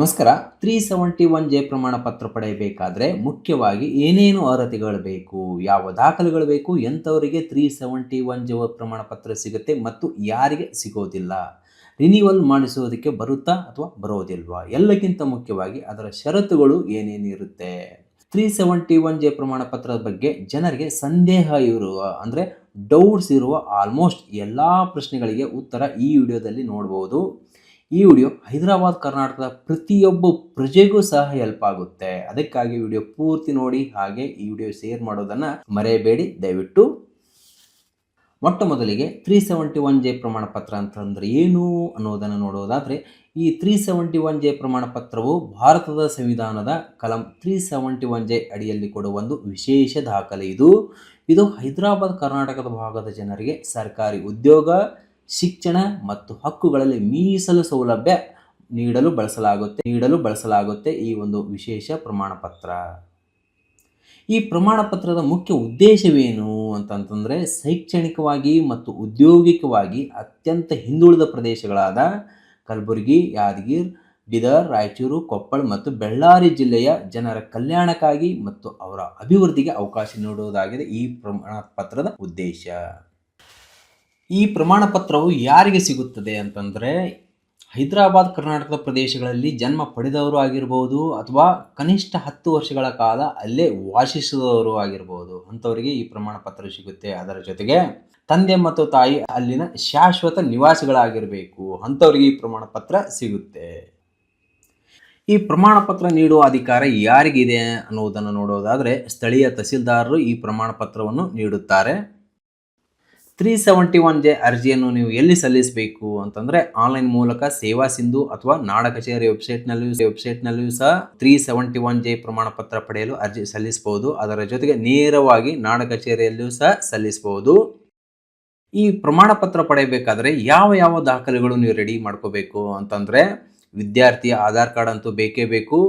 ನಮಸ್ಕಾರ. Three seventy one J ಪ್ರಮಾಣ ಪತ್ರ ಪಡೆಯಬೇಕಾದ್ರೆ ಮುಖ್ಯವಾಗಿ ಏನೇನು ಅರ್ಹತೆಗಳು ಬೇಕು, ಯಾವ ದಾಖಲೆಗಳು ಬೇಕು, ಎಂಥವರಿಗೆ ತ್ರೀ ಸೆವೆಂಟಿ ಒನ್ ಜೆ ಪ್ರಮಾಣ ಪತ್ರ ಸಿಗುತ್ತೆ ಮತ್ತು ಯಾರಿಗೆ ಸಿಗೋದಿಲ್ಲ. ರಿನಿವಲ್ ಮಾಡಿಸೋದಕ್ಕೆ ಬರುತ್ತಾ ಅಥವಾ ಬರೋದಿಲ್ವಾ? ಎಲ್ಲಕ್ಕಿಂತ ಮುಖ್ಯವಾಗಿ ಅದರ ಷರತ್ತುಗಳು ಏನೇನಿರುತ್ತೆ? ತ್ರೀ ಸೆವೆಂಟಿ ಒನ್ ಜೆ ಪ್ರಮಾಣ ಪತ್ರದ ಬಗ್ಗೆ ಜನರಿಗೆ ಸಂದೇಹ ಇರುವ, ಅಂದರೆ ಡೌಟ್ಸ್ ಇರುವ ಆಲ್ಮೋಸ್ಟ್ ಎಲ್ಲ ಪ್ರಶ್ನೆಗಳಿಗೆ ಉತ್ತರ ಈ ವಿಡಿಯೋದಲ್ಲಿ ನೋಡ್ಬೋದು. ಈ ವಿಡಿಯೋ ಹೈದರಾಬಾದ್, ಕರ್ನಾಟಕದ ಪ್ರತಿಯೊಬ್ಬ ಪ್ರಜೆಗೂ ಸಹ ಹೆಲ್ಪ್ ಆಗುತ್ತೆ. ಅದಕ್ಕಾಗಿ ವಿಡಿಯೋ ಪೂರ್ತಿ ನೋಡಿ, ಹಾಗೆ ಈ ವಿಡಿಯೋ ಶೇರ್ ಮಾಡೋದನ್ನು ಮರೆಯಬೇಡಿ. ದಯವಿಟ್ಟು. ಮೊಟ್ಟ ಮೊದಲಿಗೆ ತ್ರೀ ಸೆವೆಂಟಿ ಒನ್ ಜೆ ಪ್ರಮಾಣ ಪತ್ರ ಅಂತಂದ್ರೆ ಏನು ಅನ್ನೋದನ್ನು ನೋಡೋದಾದರೆ, ಈ ತ್ರೀ ಸೆವೆಂಟಿ ಒನ್ ಜೆ ಪ್ರಮಾಣ ಪತ್ರವು ಭಾರತದ ಸಂವಿಧಾನದ ಕಲಂ ತ್ರೀ ಸೆವೆಂಟಿ ಒನ್ ಜೆ ಅಡಿಯಲ್ಲಿ ಕೊಡುವ ಒಂದು ವಿಶೇಷ ದಾಖಲೆ ಇದು. ಇದು ಹೈದರಾಬಾದ್, ಕರ್ನಾಟಕದ ಭಾಗದ ಜನರಿಗೆ ಸರ್ಕಾರಿ ಉದ್ಯೋಗ ಶಿಕ್ಷಣ ಮತ್ತು ಹಕ್ಕುಗಳಲ್ಲಿ ಮೀಸಲು ಸೌಲಭ್ಯ ನೀಡಲು ಬಳಸಲಾಗುತ್ತೆ ನೀಡಲು ಬಳಸಲಾಗುತ್ತೆ ಈ ಒಂದು ವಿಶೇಷ ಪ್ರಮಾಣ ಪತ್ರ. ಈ ಪ್ರಮಾಣ ಪತ್ರದ ಮುಖ್ಯ ಉದ್ದೇಶವೇನು ಅಂತಂತಂದರೆ ಶೈಕ್ಷಣಿಕವಾಗಿ ಮತ್ತು ಉದ್ಯೋಗಿಕವಾಗಿ ಅತ್ಯಂತ ಹಿಂದುಳಿದ ಪ್ರದೇಶಗಳಾದ ಕಲಬುರಗಿ, ಯಾದಗಿರ್, ಬೀದರ್, ರಾಯಚೂರು, ಕೊಪ್ಪಳ ಮತ್ತು ಬೆಳ್ಳಾರಿ ಜಿಲ್ಲೆಯ ಜನರ ಕಲ್ಯಾಣಕ್ಕಾಗಿ ಮತ್ತು ಅವರ ಅಭಿವೃದ್ಧಿಗೆ ಅವಕಾಶ ನೀಡುವುದಾಗಿದೆ ಈ ಪ್ರಮಾಣ ಪತ್ರದ ಉದ್ದೇಶ. ಈ ಪ್ರಮಾಣ ಪತ್ರವು ಯಾರಿಗೆ ಸಿಗುತ್ತದೆ ಅಂತಂದರೆ ಹೈದರಾಬಾದ್ ಕರ್ನಾಟಕದ ಪ್ರದೇಶಗಳಲ್ಲಿ ಜನ್ಮ ಪಡೆದವರು ಆಗಿರ್ಬೋದು ಅಥವಾ ಕನಿಷ್ಠ ಹತ್ತು ವರ್ಷಗಳ ಕಾಲ ಅಲ್ಲೇ ವಾಸಿಸಿದವರು ಆಗಿರ್ಬೋದು ಅಂಥವರಿಗೆ ಈ ಪ್ರಮಾಣ ಪತ್ರ ಸಿಗುತ್ತೆ. ಅದರ ಜೊತೆಗೆ ತಂದೆ ಮತ್ತು ತಾಯಿ ಅಲ್ಲಿನ ಶಾಶ್ವತ ನಿವಾಸಿಗಳಾಗಿರಬೇಕು ಅಂಥವರಿಗೆ ಈ ಪ್ರಮಾಣ ಪತ್ರ ಸಿಗುತ್ತೆ. ಈ ಪ್ರಮಾಣ ಪತ್ರ ನೀಡುವ ಅಧಿಕಾರ ಯಾರಿಗಿದೆ ಅನ್ನುವುದನ್ನು ನೋಡೋದಾದರೆ ಸ್ಥಳೀಯ ತಹಸೀಲ್ದಾರರು ಈ ಪ್ರಮಾಣ ಪತ್ರವನ್ನು ನೀಡುತ್ತಾರೆ. ತ್ರೀ ಸೆವೆಂಟಿ ಒನ್ ಜೆ ಅರ್ಜಿಯನ್ನು ನೀವು ಎಲ್ಲಿ ಸಲ್ಲಿಸಬೇಕು ಅಂತಂದರೆ ಆನ್ಲೈನ್ ಮೂಲಕ ಸೇವಾ ಸಿಂಧು ಅಥವಾ ನಾಡ ಕಚೇರಿ ವೆಬ್ಸೈಟ್ನಲ್ಲಿಯೂ ವೆಬ್ಸೈಟ್ನಲ್ಲಿಯೂ ಸಹ ತ್ರೀ ಸೆವೆಂಟಿ ಒನ್ ಜೆ ಪ್ರಮಾಣ ಪತ್ರ ಪಡೆಯಲು ಅರ್ಜಿ ಸಲ್ಲಿಸಬಹುದು. ಅದರ ಜೊತೆಗೆ ನೇರವಾಗಿ ನಾಡ ಕಚೇರಿಯಲ್ಲಿಯೂ ಸಹ ಸಲ್ಲಿಸಬಹುದು. ಈ ಪ್ರಮಾಣ ಪತ್ರ ಪಡೆಯಬೇಕಾದ್ರೆ ಯಾವ ಯಾವ ದಾಖಲೆಗಳು ನೀವು ರೆಡಿ ಮಾಡ್ಕೋಬೇಕು ಅಂತಂದರೆ ವಿದ್ಯಾರ್ಥಿಯ ಆಧಾರ್ ಕಾರ್ಡ್ ಅಂತೂ ಬೇಕೇ ಬೇಕು.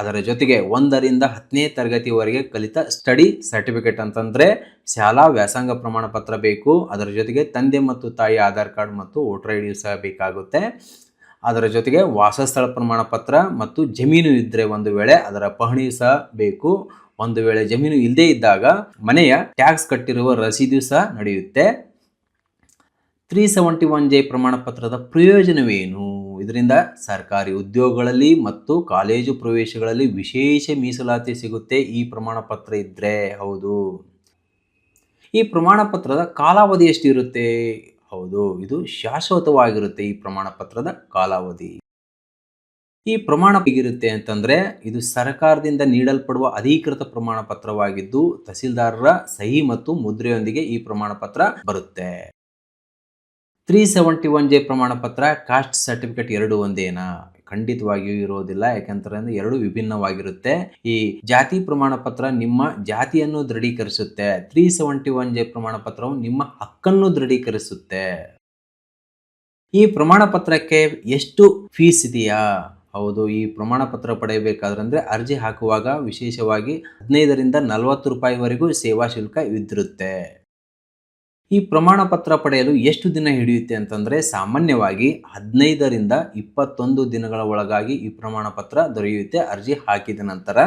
ಅದರ ಜೊತೆಗೆ ಒಂದರಿಂದ ಹತ್ತನೇ ತರಗತಿವರೆಗೆ ಕಲಿತ ಸ್ಟಡಿ ಸರ್ಟಿಫಿಕೇಟ್ ಅಂತಂದರೆ ಶಾಲಾ ವ್ಯಾಸಂಗ ಪ್ರಮಾಣ ಪತ್ರ ಬೇಕು, ಅದರ ಜೊತೆಗೆ ತಂದೆ ಮತ್ತು ತಾಯಿ ಆಧಾರ್ ಕಾರ್ಡ್ ಮತ್ತು ವೋಟರ್ ಐ ಡಿ ಸಹ ಬೇಕಾಗುತ್ತೆ. ಅದರ ಜೊತೆಗೆ ವಾಸಸ್ಥಳ ಪ್ರಮಾಣ ಪತ್ರ ಮತ್ತು ಜಮೀನು ಇದ್ದರೆ ಒಂದು ವೇಳೆ ಅದರ ಪಹಣಿ ಸಹ ಬೇಕು. ಒಂದು ವೇಳೆ ಜಮೀನು ಇಲ್ಲದೇ ಇದ್ದಾಗ ಮನೆಯ ಟ್ಯಾಕ್ಸ್ ಕಟ್ಟಿರುವ ರಸೀದಿ ಸಹ ನಡೆಯುತ್ತೆ. ತ್ರೀ ಸೆವೆಂಟಿ ಒನ್ ಜೆ ಪ್ರಮಾಣ ಪತ್ರದ ಪ್ರಯೋಜನವೇನು? ಇದರಿಂದ ಸರ್ಕಾರಿ ಉದ್ಯೋಗಗಳಲ್ಲಿ ಮತ್ತು ಕಾಲೇಜು ಪ್ರವೇಶಗಳಲ್ಲಿ ವಿಶೇಷ ಮೀಸಲಾತಿ ಸಿಗುತ್ತೆ ಈ ಪ್ರಮಾಣ ಪತ್ರ ಇದ್ದರೆ ಹೌದು. ಈ ಪ್ರಮಾಣ ಪತ್ರದ ಕಾಲಾವಧಿ ಎಷ್ಟಿರುತ್ತೆ? ಹೌದು. ಇದು ಶಾಶ್ವತವಾಗಿರುತ್ತೆ ಈ ಪ್ರಮಾಣ ಪತ್ರದ ಕಾಲಾವಧಿ. ಈ ಪ್ರಮಾಣ ಹೇಗಿರುತ್ತೆ ಅಂತಂದ್ರೆ, ಇದು ಸರ್ಕಾರದಿಂದ ನೀಡಲ್ಪಡುವ ಅಧಿಕೃತ ಪ್ರಮಾಣ ಪತ್ರವಾಗಿದ್ದು, ತಹಸೀಲ್ದಾರರ ಸಹಿ ಮತ್ತು ಮುದ್ರೆಯೊಂದಿಗೆ ಈ ಪ್ರಮಾಣ ಪತ್ರ ಬರುತ್ತೆ. ತ್ರೀ ಸೆವೆಂಟಿ ಒನ್ ಜೆ ಪ್ರಮಾಣ ಪತ್ರ ಕಾಸ್ಟ್ ಸರ್ಟಿಫಿಕೇಟ್ ಎರಡು ಒಂದೇನಾ? ಖಂಡಿತವಾಗಿಯೂ ಇರೋದಿಲ್ಲ, ಯಾಕಂತಂದ್ರೆ ಎರಡು ವಿಭಿನ್ನವಾಗಿರುತ್ತೆ. ಈ ಜಾತಿ ಪ್ರಮಾಣ ಪತ್ರ ನಿಮ್ಮ ಜಾತಿಯನ್ನು ದೃಢೀಕರಿಸುತ್ತೆ. ತ್ರೀ ಸೆವೆಂಟಿ ಒನ್ ಜೆ ಪ್ರಮಾಣ ಪತ್ರವು ನಿಮ್ಮ ಹಕ್ಕನ್ನು ದೃಢೀಕರಿಸುತ್ತೆ. ಈ ಪ್ರಮಾಣ ಪತ್ರಕ್ಕೆ ಎಷ್ಟು ಫೀಸ್ ಇದೆಯಾ? ಹೌದು, ಈ ಪ್ರಮಾಣ ಪತ್ರ ಪಡೆಯಬೇಕಾದ್ರೆ ಅರ್ಜಿ ಹಾಕುವಾಗ ವಿಶೇಷವಾಗಿ ಹದಿನೈದರಿಂದ ನಲವತ್ತು ರೂಪಾಯಿವರೆಗೂ ಸೇವಾ ಶುಲ್ಕ ಇದಿರುತ್ತೆ ಈ ಪ್ರಮಾಣ ಪತ್ರ ಪಡೆಯಲು ಎಷ್ಟು ದಿನ ಹಿಡಿಯುತ್ತೆ ಅಂತಂದರೆ ಸಾಮಾನ್ಯವಾಗಿ ಹದಿನೈದರಿಂದ ಇಪ್ಪತ್ತೊಂದು ದಿನಗಳ ಒಳಗಾಗಿ ಈ ಪ್ರಮಾಣ ಪತ್ರ ದೊರೆಯುತ್ತೆ. ಅರ್ಜಿ ಹಾಕಿದ ನಂತರ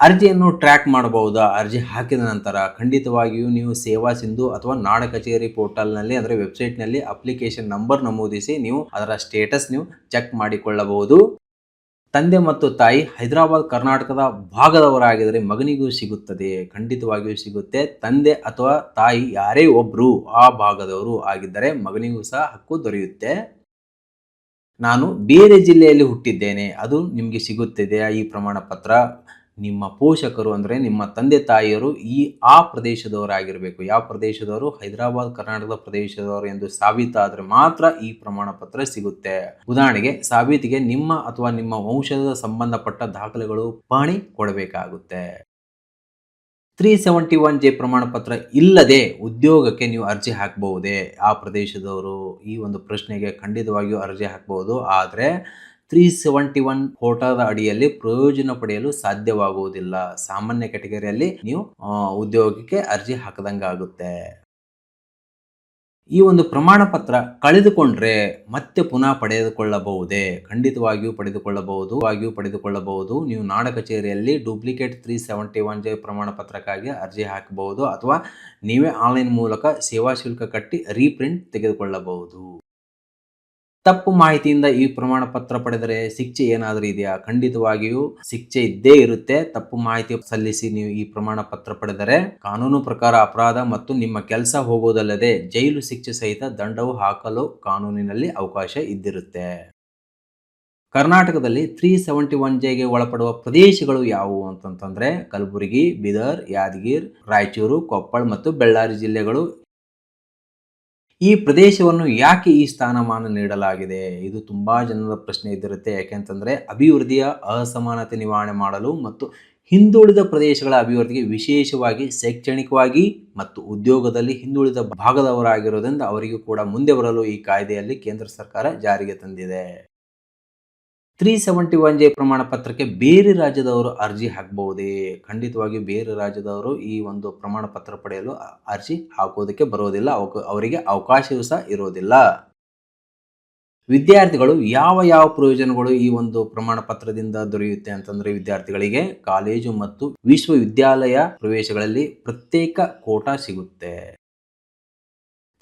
ಅರ್ಜಿಯನ್ನು ಟ್ರ್ಯಾಕ್ ಮಾಡಬಹುದಾ? ಅರ್ಜಿ ಹಾಕಿದ ನಂತರ ಖಂಡಿತವಾಗಿಯೂ ನೀವು ಸೇವಾ ಸಿಂಧು ಅಥವಾ ನಾಡ ಕಚೇರಿ ಪೋರ್ಟಲ್ನಲ್ಲಿ ಅಂದರೆ ವೆಬ್ಸೈಟ್ನಲ್ಲಿ ಅಪ್ಲಿಕೇಶನ್ ನಂಬರ್ ನಮೂದಿಸಿ ನೀವು ಅದರ ಸ್ಟೇಟಸ್ ನೀವು ಚೆಕ್ ಮಾಡಿಕೊಳ್ಳಬಹುದು. ತಂದೆ ಮತ್ತು ತಾಯಿ ಹೈದರಾಬಾದ್, ಕರ್ನಾಟಕದ ಭಾಗದವರಾಗಿದ್ದರೆ ಮಗನಿಗೂ ಸಿಗುತ್ತದೆ, ಖಂಡಿತವಾಗಿಯೂ ಸಿಗುತ್ತೆ. ತಂದೆ ಅಥವಾ ತಾಯಿ ಯಾರೇ ಒಬ್ಬರು ಆ ಭಾಗದವರು ಆಗಿದ್ದರೆ ಮಗನಿಗೂ ಸಹ ಹಕ್ಕು ದೊರೆಯುತ್ತೆ. ನಾನು ಬೇರೆ ಜಿಲ್ಲೆಯಲ್ಲಿ ಹುಟ್ಟಿದ್ದೇನೆ, ಅದು ನಿಮಗೆ ಸಿಗುತ್ತಿದೆ ಈ ಪ್ರಮಾಣ ಪತ್ರ ನಿಮ್ಮ ಪೋಷಕರು ಅಂದರೆ ನಿಮ್ಮ ತಂದೆ ತಾಯಿಯರು ಈ, ಆ ಪ್ರದೇಶದವರಾಗಿರಬೇಕು. ಯಾವ ಪ್ರದೇಶದವರು? ಹೈದರಾಬಾದ್, ಕರ್ನಾಟಕದ ಪ್ರದೇಶದವರು ಎಂದು ಸಾಬೀತಾದರೆ ಮಾತ್ರ ಈ ಪ್ರಮಾಣ ಪತ್ರ ಸಿಗುತ್ತೆ. ಉದಾಹರಣೆಗೆ ಸಾಬೀತಿಗೆ ನಿಮ್ಮ ಅಥವಾ ನಿಮ್ಮ ವಂಶದ ಸಂಬಂಧಪಟ್ಟ ದಾಖಲೆಗಳು ಪಹಣಿ ಕೊಡಬೇಕಾಗುತ್ತೆ. ತ್ರೀ ಸೆವೆಂಟಿ ಒನ್ ಜೆ ಪ್ರಮಾಣ ಪತ್ರ ಇಲ್ಲದೆ ಉದ್ಯೋಗಕ್ಕೆ ನೀವು ಅರ್ಜಿ ಹಾಕಬಹುದೇ? ಆ ಪ್ರದೇಶದವರು ಈ ಒಂದು ಪ್ರಶ್ನೆಗೆ ಖಂಡಿತವಾಗಿಯೂ ಅರ್ಜಿ ಹಾಕಬಹುದು. ಆದರೆ ತ್ರೀ ಸೆವೆಂಟಿ ಒನ್ ಕೋಟಾದ ಅಡಿಯಲ್ಲಿ ಪ್ರಯೋಜನ ಪಡೆಯಲು ಸಾಧ್ಯವಾಗುವುದಿಲ್ಲ. ಸಾಮಾನ್ಯ ಕ್ಯಾಟಗರಿಯಲ್ಲಿ ನೀವು ಉದ್ಯೋಗಕ್ಕೆ ಅರ್ಜಿ ಹಾಕದಂಗಾಗುತ್ತೆ. ಈ ಒಂದು ಪ್ರಮಾಣ ಪತ್ರ ಕಳೆದುಕೊಂಡ್ರೆ ಮತ್ತೆ ಪುನಃ ಪಡೆದುಕೊಳ್ಳಬಹುದೇ? ಖಂಡಿತವಾಗಿಯೂ ಪಡೆದುಕೊಳ್ಳಬಹುದು. ಆಗಿಯೂ ಪಡೆದುಕೊಳ್ಳಬಹುದು. ನೀವು ನಾಡ ಕಚೇರಿಯಲ್ಲಿ duplicate three seventy one J ಪ್ರಮಾಣ ಪತ್ರಕ್ಕಾಗಿ ಅರ್ಜಿ ಹಾಕಬಹುದು ಅಥವಾ ನೀವೇ ಆನ್ಲೈನ್ ಮೂಲಕ ಸೇವಾ ಶುಲ್ಕ ಕಟ್ಟಿ ರೀಪ್ರಿಂಟ್ ತೆಗೆದುಕೊಳ್ಳಬಹುದು. ತಪ್ಪು ಮಾಹಿತಿಯಿಂದ ಈ ಪ್ರಮಾಣ ಪತ್ರ ಪಡೆದರೆ ಶಿಕ್ಷೆ ಏನಾದರೂ ಇದೆಯಾ? ಖಂಡಿತವಾಗಿಯೂ ಶಿಕ್ಷೆ ಇದ್ದೇ ಇರುತ್ತೆ. ತಪ್ಪು ಮಾಹಿತಿ ಸಲ್ಲಿಸಿ ನೀವು ಈ ಪ್ರಮಾಣ ಪತ್ರ ಪಡೆದರೆ ಕಾನೂನು ಪ್ರಕಾರ ಅಪರಾಧ ಮತ್ತು ನಿಮ್ಮ ಕೆಲಸ ಹೋಗುವುದಲ್ಲದೆ ಜೈಲು ಶಿಕ್ಷೆ ಸಹಿತ ದಂಡವು ಹಾಕಲು ಕಾನೂನಿನಲ್ಲಿ ಅವಕಾಶ ಇದ್ದಿರುತ್ತೆ. ಕರ್ನಾಟಕದಲ್ಲಿ ತ್ರೀ ಸೆವೆಂಟಿ ಒನ್ ಜೆಗೆ ಒಳಪಡುವ ಪ್ರದೇಶಗಳು ಯಾವುವು ಅಂತಂತಂದ್ರೆ ಕಲಬುರಗಿ, ಬೀದರ್, ಯಾದಗಿರ್, ರಾಯಚೂರು, ಕೊಪ್ಪಳ ಮತ್ತು ಬೆಳ್ಳಾರಿ ಜಿಲ್ಲೆಗಳು ಈ ಪ್ರದೇಶವನ್ನು ಯಾಕೆ ಈ ಸ್ಥಾನಮಾನ ನೀಡಲಾಗಿದೆ? ಇದು ತುಂಬಾ ಜನರ ಪ್ರಶ್ನೆ ಇದ್ದಿರುತ್ತೆ. ಯಾಕೆಂತಂದ್ರೆ, ಅಭಿವೃದ್ಧಿಯ ಅಸಮಾನತೆ ನಿವಾರಣೆ ಮಾಡಲು ಮತ್ತು ಹಿಂದುಳಿದ ಪ್ರದೇಶಗಳ ಅಭಿವೃದ್ಧಿಗೆ ವಿಶೇಷವಾಗಿ ಶೈಕ್ಷಣಿಕವಾಗಿ ಮತ್ತು ಉದ್ಯೋಗದಲ್ಲಿ ಹಿಂದುಳಿದ ಭಾಗದವರಾಗಿರೋದ್ರಿಂದ ಅವರಿಗೂ ಕೂಡ ಮುಂದೆ ಬರಲು ಈ ಕಾಯ್ದೆಯಲ್ಲಿ ಕೇಂದ್ರ ಸರ್ಕಾರ ಜಾರಿಗೆ ತಂದಿದೆ. ತ್ರೀ ಸೆವೆಂಟಿ ಒನ್ ಜೆ ಪ್ರಮಾಣ ಪತ್ರಕ್ಕೆ ಬೇರೆ ರಾಜ್ಯದವರು ಅರ್ಜಿ ಹಾಕಬಹುದೇ? ಖಂಡಿತವಾಗಿ ಬೇರೆ ರಾಜ್ಯದವರು ಈ ಒಂದು ಪ್ರಮಾಣ ಪತ್ರ ಪಡೆಯಲು ಅರ್ಜಿ ಹಾಕೋದಕ್ಕೆ ಬರೋದಿಲ್ಲ. ಅವರಿಗೆ ಅವಕಾಶವೂ ಸಹ ಇರೋದಿಲ್ಲ. ವಿದ್ಯಾರ್ಥಿಗಳು ಯಾವ ಯಾವ ಪ್ರಯೋಜನಗಳು ಈ ಒಂದು ಪ್ರಮಾಣ ಪತ್ರದಿಂದ ದೊರೆಯುತ್ತೆ ಅಂತಂದ್ರೆ ವಿದ್ಯಾರ್ಥಿಗಳಿಗೆ ಕಾಲೇಜು ಮತ್ತು ವಿಶ್ವವಿದ್ಯಾಲಯ ಪ್ರವೇಶಗಳಲ್ಲಿ ಪ್ರತ್ಯೇಕ ಕೋಟಾ ಸಿಗುತ್ತೆ.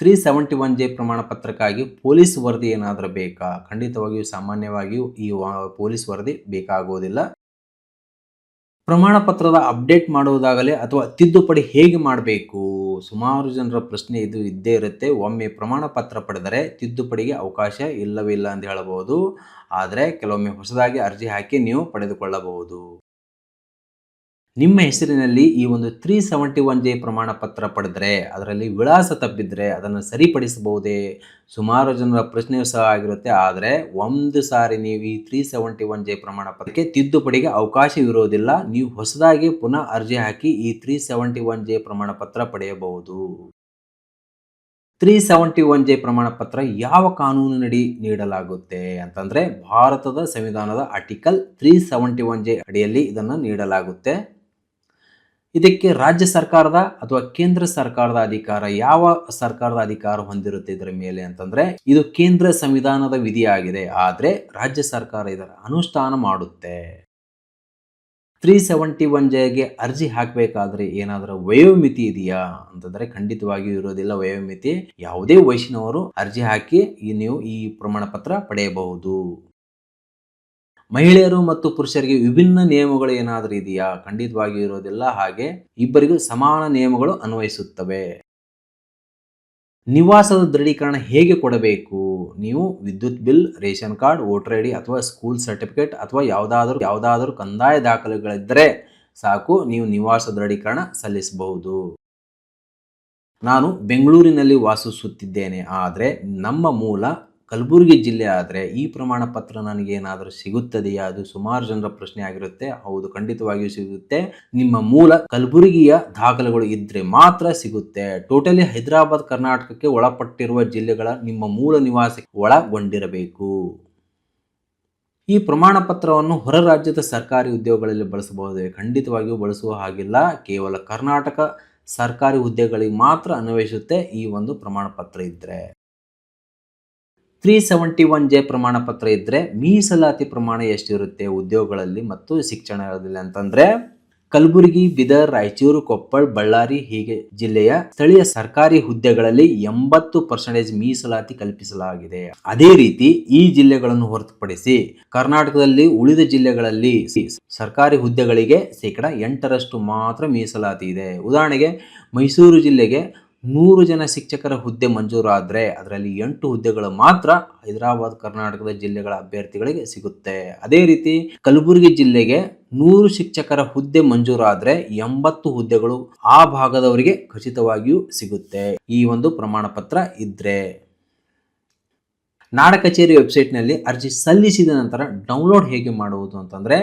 ತ್ರೀ ಸೆವೆಂಟಿ ಒನ್ ಜೆ ಪ್ರಮಾಣ ಪತ್ರಕ್ಕಾಗಿ ಪೊಲೀಸ್ ವರದಿ ಏನಾದರೂ ಬೇಕಾ? ಖಂಡಿತವಾಗಿಯೂ ಸಾಮಾನ್ಯವಾಗಿಯೂ ಈ ಪೊಲೀಸ್ ವರದಿ ಬೇಕಾಗುವುದಿಲ್ಲ ಪ್ರಮಾಣ ಪತ್ರದ ಅಪ್ಡೇಟ್ ಮಾಡುವುದಾಗಲಿ ಅಥವಾ ತಿದ್ದುಪಡಿ ಹೇಗೆ ಮಾಡಬೇಕು? ಸುಮಾರು ಜನರ ಪ್ರಶ್ನೆ ಇದು ಇದ್ದೇ ಇರುತ್ತೆ. ಒಮ್ಮೆ ಪ್ರಮಾಣ ಪತ್ರ ಪಡೆದರೆ ತಿದ್ದುಪಡಿಗೆ ಅವಕಾಶ ಇಲ್ಲವಿಲ್ಲ ಅಂತ ಹೇಳಬಹುದು. ಆದರೆ ಕೆಲವೊಮ್ಮೆ ಹೊಸದಾಗಿ ಅರ್ಜಿ ಹಾಕಿ ನೀವು ಪಡೆದುಕೊಳ್ಳಬಹುದು. ನಿಮ್ಮ ಹೆಸರಿನಲ್ಲಿ ಈ ಒಂದು ತ್ರೀ ಸೆವೆಂಟಿ ಒನ್ ಜೆ ಪ್ರಮಾಣ ಪತ್ರ ಪಡೆದರೆ, ಅದರಲ್ಲಿ ವಿಳಾಸ ತಪ್ಪಿದ್ದರೆ ಅದನ್ನು ಸರಿಪಡಿಸಬಹುದೇ? ಸುಮಾರು ಜನರ ಪ್ರಶ್ನೆಯೂ ಸಹ ಆಗಿರುತ್ತೆ. ಆದರೆ ಒಂದು ಸಾರಿ ನೀವು ಈ ತ್ರೀ ಸೆವೆಂಟಿ ಒನ್ ಜೆ ಪ್ರಮಾಣ ಪತ್ರಕ್ಕೆ ತಿದ್ದುಪಡಿಗೆ ಅವಕಾಶವಿರುವುದಿಲ್ಲ ನೀವು ಹೊಸದಾಗಿ ಪುನಃ ಅರ್ಜಿ ಹಾಕಿ ಈ ತ್ರೀ ಸೆವೆಂಟಿ ಒನ್ ಜೆ ಪ್ರಮಾಣ ಪತ್ರ ಪಡೆಯಬಹುದು. ತ್ರೀ ಸೆವೆಂಟಿ ಒನ್ ಜೆ ಪ್ರಮಾಣ ಪತ್ರ ಯಾವ ಕಾನೂನಿನಡಿ ನೀಡಲಾಗುತ್ತೆ ಅಂತಂದ್ರೆ, ಭಾರತದ ಸಂವಿಧಾನದ article three seventy one J ಅಡಿಯಲ್ಲಿ ಇದನ್ನು ನೀಡಲಾಗುತ್ತೆ. ಇದಕ್ಕೆ ರಾಜ್ಯ ಸರ್ಕಾರದ ಅಥವಾ ಕೇಂದ್ರ ಸರ್ಕಾರದ ಅಧಿಕಾರ ಯಾವ ಸರ್ಕಾರದ ಅಧಿಕಾರ ಹೊಂದಿರುತ್ತೆ ಇದರ ಮೇಲೆ ಅಂತಂದ್ರೆ ಇದು ಕೇಂದ್ರ ಸಂವಿಧಾನದ ವಿಧಿಯಾಗಿದೆ. ಆದ್ರೆ ರಾಜ್ಯ ಸರ್ಕಾರ ಇದರ ಅನುಷ್ಠಾನ ಮಾಡುತ್ತೆ. ತ್ರೀ ಸೆವೆಂಟಿ ಒನ್ ಜೆಗೆ ಅರ್ಜಿ ಹಾಕಬೇಕಾದ್ರೆ ಏನಾದರೂ ವಯೋಮಿತಿ ಇದೆಯಾ? ಅಂತಂದ್ರೆ ಖಂಡಿತವಾಗಿಯೂ ಇರೋದಿಲ್ಲ ವಯೋಮಿತಿ. ಯಾವುದೇ ವಯಸ್ಸಿನವರು ಅರ್ಜಿ ಹಾಕಿ ನೀವು ಈ ಪ್ರಮಾಣ ಪತ್ರ ಪಡೆಯಬಹುದು. ಮಹಿಳೆಯರು ಮತ್ತು ಪುರುಷರಿಗೆ ವಿಭಿನ್ನ ನಿಯಮಗಳು ಏನಾದರೂ ಇದೆಯಾ? ಖಂಡಿತವಾಗಿ ಇರೋದಿಲ್ಲ ಹಾಗೆ ಇಬ್ಬರಿಗೂ ಸಮಾನ ನಿಯಮಗಳು ಅನ್ವಯಿಸುತ್ತವೆ. ನಿವಾಸದ ದೃಢೀಕರಣ ಹೇಗೆ ಕೊಡಬೇಕು? ನೀವು ವಿದ್ಯುತ್ bill, ration card, voter I D ಅಥವಾ ಸ್ಕೂಲ್ ಸರ್ಟಿಫಿಕೇಟ್ ಅಥವಾ ಯಾವುದಾದ್ರೂ ಯಾವುದಾದ್ರೂ ಕಂದಾಯ ದಾಖಲೆಗಳಿದ್ದರೆ ಸಾಕು, ನೀವು ನಿವಾಸ ದೃಢೀಕರಣ ಸಲ್ಲಿಸಬಹುದು. ನಾನು ಬೆಂಗಳೂರಿನಲ್ಲಿ ವಾಸಿಸುತ್ತಿದ್ದೇನೆ. ಆದರೆ ನಮ್ಮ ಮೂಲ ಕಲಬುರಗಿ ಜಿಲ್ಲೆ ಆದರೆ ಈ ಪ್ರಮಾಣ ಪತ್ರ ನನಗೇನಾದರೂ ಸಿಗುತ್ತದೆಯಾ? ಅದು ಸುಮಾರು ಜನರ ಪ್ರಶ್ನೆ ಆಗಿರುತ್ತೆ. ಹೌದು, ಖಂಡಿತವಾಗಿಯೂ ಸಿಗುತ್ತೆ. ನಿಮ್ಮ ಮೂಲ ಕಲಬುರಗಿಯ ದಾಖಲೆಗಳು ಇದ್ರೆ ಮಾತ್ರ ಸಿಗುತ್ತೆ. ಟೋಟಲಿ ಹೈದರಾಬಾದ್, ಕರ್ನಾಟಕಕ್ಕೆ ಒಳಪಟ್ಟಿರುವ ಜಿಲ್ಲೆಗಳ ನಿಮ್ಮ ಮೂಲ ನಿವಾಸಕ್ಕೆ ಒಳಗೊಂಡಿರಬೇಕು. ಈ ಪ್ರಮಾಣ ಪತ್ರವನ್ನು ಹೊರ ರಾಜ್ಯದ ಸರ್ಕಾರಿ ಉದ್ಯೋಗಗಳಲ್ಲಿ ಬಳಸಬಹುದೇ? ಖಂಡಿತವಾಗಿಯೂ ಬಳಸುವ ಹಾಗಿಲ್ಲ. ಕೇವಲ ಕರ್ನಾಟಕ ಸರ್ಕಾರಿ ಹುದ್ದೆಗಳಿಗೆ ಮಾತ್ರ ಅನ್ವಯಿಸುತ್ತೆ ಈ ಒಂದು ಪ್ರಮಾಣ ಪತ್ರ ಇದ್ದರೆ ತ್ರೀ ಸೆವೆಂಟಿ ಒನ್ ಜೆ ಪ್ರಮಾಣ ಪತ್ರ ಇದ್ದರೆ ಮೀಸಲಾತಿ ಪ್ರಮಾಣ ಎಷ್ಟಿರುತ್ತೆ ಉದ್ಯೋಗಗಳಲ್ಲಿ ಮತ್ತು ಶಿಕ್ಷಣದಲ್ಲಿ ಅಂತಂದ್ರೆ ಕಲಬುರಗಿ, ಬಿದರ್, ರಾಯಚೂರು, ಕೊಪ್ಪಳ, ಬಳ್ಳಾರಿ ಹೀಗೆ ಜಿಲ್ಲೆಯ ಸ್ಥಳೀಯ ಸರ್ಕಾರಿ ಹುದ್ದೆಗಳಲ್ಲಿ ಎಂಬತ್ತು ಪರ್ಸೆಂಟೇಜ್ ಮೀಸಲಾತಿ ಕಲ್ಪಿಸಲಾಗಿದೆ. ಅದೇ ರೀತಿ ಈ ಜಿಲ್ಲೆಗಳನ್ನು ಹೊರತುಪಡಿಸಿ ಕರ್ನಾಟಕದಲ್ಲಿ ಉಳಿದ ಜಿಲ್ಲೆಗಳಲ್ಲಿ ಸರ್ಕಾರಿ ಹುದ್ದೆಗಳಿಗೆ ಶೇಕಡ ಎಂಟರಷ್ಟು ಮಾತ್ರ ಮೀಸಲಾತಿ ಇದೆ. ಉದಾಹರಣೆಗೆ ಮೈಸೂರು ಜಿಲ್ಲೆಗೆ ನೂರು ಜನ ಶಿಕ್ಷಕರ ಹುದ್ದೆ ಮಂಜೂರಾದರೆ ಅದರಲ್ಲಿ ಎಂಟು ಹುದ್ದೆಗಳು ಮಾತ್ರ ಹೈದರಾಬಾದ್, ಕರ್ನಾಟಕದ ಜಿಲ್ಲೆಗಳ ಅಭ್ಯರ್ಥಿಗಳಿಗೆ ಸಿಗುತ್ತೆ. ಅದೇ ರೀತಿ ಕಲಬುರಗಿ ಜಿಲ್ಲೆಗೆ ನೂರು ಶಿಕ್ಷಕರ ಹುದ್ದೆ ಮಂಜೂರಾದರೆ ಎಂಬತ್ತು ಹುದ್ದೆಗಳು ಆ ಭಾಗದವರಿಗೆ ಖಚಿತವಾಗಿಯೂ ಸಿಗುತ್ತೆ. ಈ ಒಂದು ಪ್ರಮಾಣ ಪತ್ರ ಇದ್ರೆ. ನಾಡ ಕಚೇರಿ ವೆಬ್ಸೈಟ್ನಲ್ಲಿ ಅರ್ಜಿ ಸಲ್ಲಿಸಿದ ನಂತರ ಡೌನ್ಲೋಡ್ ಹೇಗೆ ಮಾಡುವುದು ಅಂತಂದರೆ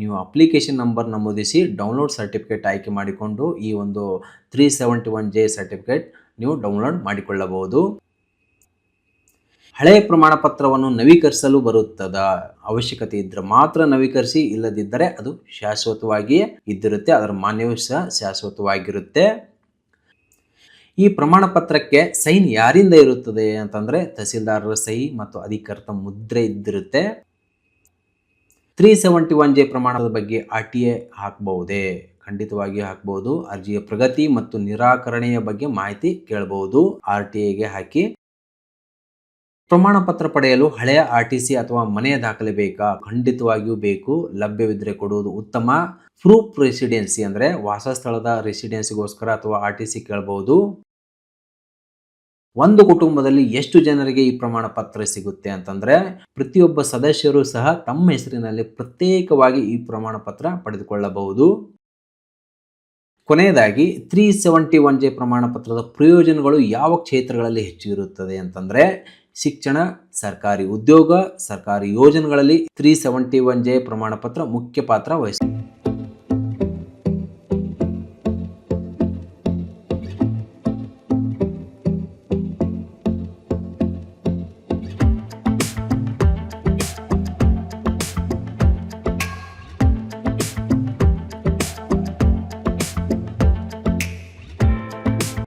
ನೀವು ಅಪ್ಲಿಕೇಶನ್ ನಂಬರ್ ನಮೂದಿಸಿ ಡೌನ್ಲೋಡ್ ಸರ್ಟಿಫಿಕೇಟ್ ಆಯ್ಕೆ ಮಾಡಿಕೊಂಡು ಈ ಒಂದು three seventy one J certificate ನೀವು ಡೌನ್ಲೋಡ್ ಮಾಡಿಕೊಳ್ಳಬಹುದು. ಹಳೆಯ ಪ್ರಮಾಣ ಪತ್ರವನ್ನು ನವೀಕರಿಸಲು ಬರುತ್ತದ ಅವಶ್ಯಕತೆ ಇದ್ದರೆ ಮಾತ್ರ ನವೀಕರಿಸಿ, ಇಲ್ಲದಿದ್ದರೆ ಅದು ಶಾಶ್ವತವಾಗಿಯೇ ಇದ್ದಿರುತ್ತೆ, ಅದರ ಮಾನ್ಯವೂ ಸಹ ಶಾಶ್ವತವಾಗಿರುತ್ತೆ. ಈ ಪ್ರಮಾಣ ಪತ್ರಕ್ಕೆ ಸೈನ್ ಯಾರಿಂದ ಇರುತ್ತದೆ ಅಂತಂದ್ರೆ ತಹಸೀಲ್ದಾರರ ಸಹಿ ಮತ್ತು ಅಧಿಕೃತ ಮುದ್ರೆ ಇದ್ದಿರುತ್ತೆ. ತ್ರೀ ಸೆವೆಂಟಿ ಒನ್ ಜೆ ಪ್ರಮಾಣದ ಬಗ್ಗೆ ಆರ್ ಟಿ ಎ ಹಾಕಬಹುದೇ? ಖಂಡಿತವಾಗಿ ಹಾಕಬಹುದು. ಅರ್ಜಿಯ ಪ್ರಗತಿ ಮತ್ತು ನಿರಾಕರಣೆಯ ಬಗ್ಗೆ ಮಾಹಿತಿ ಕೇಳಬಹುದು. ಆರ್ ಟಿ ಎಗೆ ಹಾಕಿ. ಪ್ರಮಾಣ ಪತ್ರ ಪಡೆಯಲು ಹಳೆಯ ಆರ್ ಟಿ ಸಿ ಅಥವಾ ಮನೆಯ ದಾಖಲೆ ಬೇಕಾ? ಖಂಡಿತವಾಗಿಯೂ ಬೇಕು. ಲಭ್ಯವಿದ್ದರೆ ಕೊಡುವುದು ಉತ್ತಮ. ಪ್ರೂಫ್ ರೆಸಿಡೆನ್ಸಿ ಅಂದ್ರೆ ವಾಸಸ್ಥಳದ ರೆಸಿಡೆನ್ಸಿಗೋಸ್ಕರ ಅಥವಾ ಆರ್ ಟಿ ಸಿ ಕೇಳಬಹುದು. ಒಂದು ಕುಟುಂಬದಲ್ಲಿ ಎಷ್ಟು ಜನರಿಗೆ ಈ ಪ್ರಮಾಣ ಪತ್ರ ಸಿಗುತ್ತೆ ಅಂತಂದ್ರೆ ಪ್ರತಿಯೊಬ್ಬ ಸದಸ್ಯರು ಸಹ ತಮ್ಮ ಹೆಸರಿನಲ್ಲಿ ಪ್ರತ್ಯೇಕವಾಗಿ ಈ ಪ್ರಮಾಣ ಪತ್ರ ಪಡೆದುಕೊಳ್ಳಬಹುದು. ಕೊನೆಯದಾಗಿ ತ್ರೀ ಸೆವೆಂಟಿ ಒನ್ ಜೆ ಪ್ರಮಾಣ ಪತ್ರದ ಪ್ರಯೋಜನಗಳು ಯಾವ ಕ್ಷೇತ್ರಗಳಲ್ಲಿ ಹೆಚ್ಚು ಇರುತ್ತದೆ ಅಂತಂದ್ರೆ ಶಿಕ್ಷಣ, ಸರ್ಕಾರಿ ಉದ್ಯೋಗ, ಸರ್ಕಾರಿ ಯೋಜನೆಗಳಲ್ಲಿ ತ್ರೀ ಸೆವೆಂಟಿ ಒನ್ ಜೆ ಪ್ರಮಾಣ ಪತ್ರ ಮುಖ್ಯ ಪಾತ್ರ ವಹಿಸುತ್ತೆ.